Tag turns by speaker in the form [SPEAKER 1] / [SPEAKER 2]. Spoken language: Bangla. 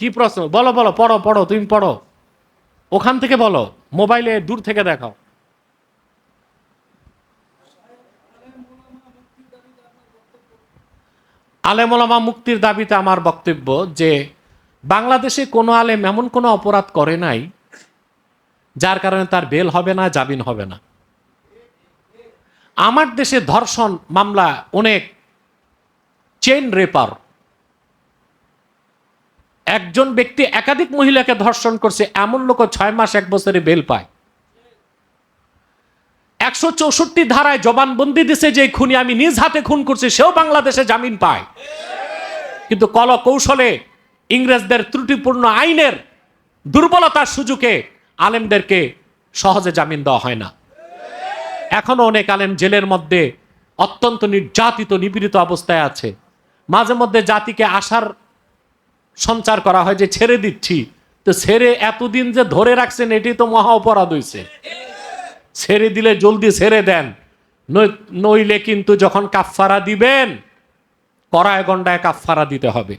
[SPEAKER 1] কি প্রশ্ন? বলো বলো, পড়ো পড়ো, তুমি পড়ো। ওখান থেকে বলো, মোবাইলে দূর থেকে দেখাও। আলেমোলামা মুক্তির দাবিতে আমার বক্তব্য যে, বাংলাদেশে কোনো আলেম এমন কোনো অপরাধ করে নাই, যার কারণে তার বেল হবে না, জামিন হবে না। আমার দেশে ধর্ষণ মামলা অনেক চেইন রেপার একজন ব্যক্তি একাধিক মহিলাকে ধর্ষণ করছে, এমন লোক ছয় মাস এক বছরে বেল পায়। একশো চৌষট্টি ধারায় জবানবন্দি দিছে যে খুনি আমি নিজ হাতে খুন করছি, সেও বাংলাদেশে জামিন পায়। কিন্তু কল কৌশলে ইংরেজদের ত্রুটিপূর্ণ আইনের দুর্বলতার সুযোগে আলেমদেরকে সহজে জামিন দেওয়া হয় না। এখনও অনেক আলেম জেলের মধ্যে অত্যন্ত নির্যাতিত, নিপীড়িত অবস্থায় আছে। মাঝে মধ্যে জাতিকে আসার সঞ্চার করা হয় যে ছেড়ে দিচ্ছি। তো ছেড়ে এতদিন যে ধরে রাখছেন, এটি তো মহা অপরাধ হয়েছে ছেড়ে দিলে জলদি ছেড়ে দেন। নই- নইলে কিন্তু যখন কাফফারা দিবেন, কড়ায় গন্ডায় কাফফারা দিতে হবে।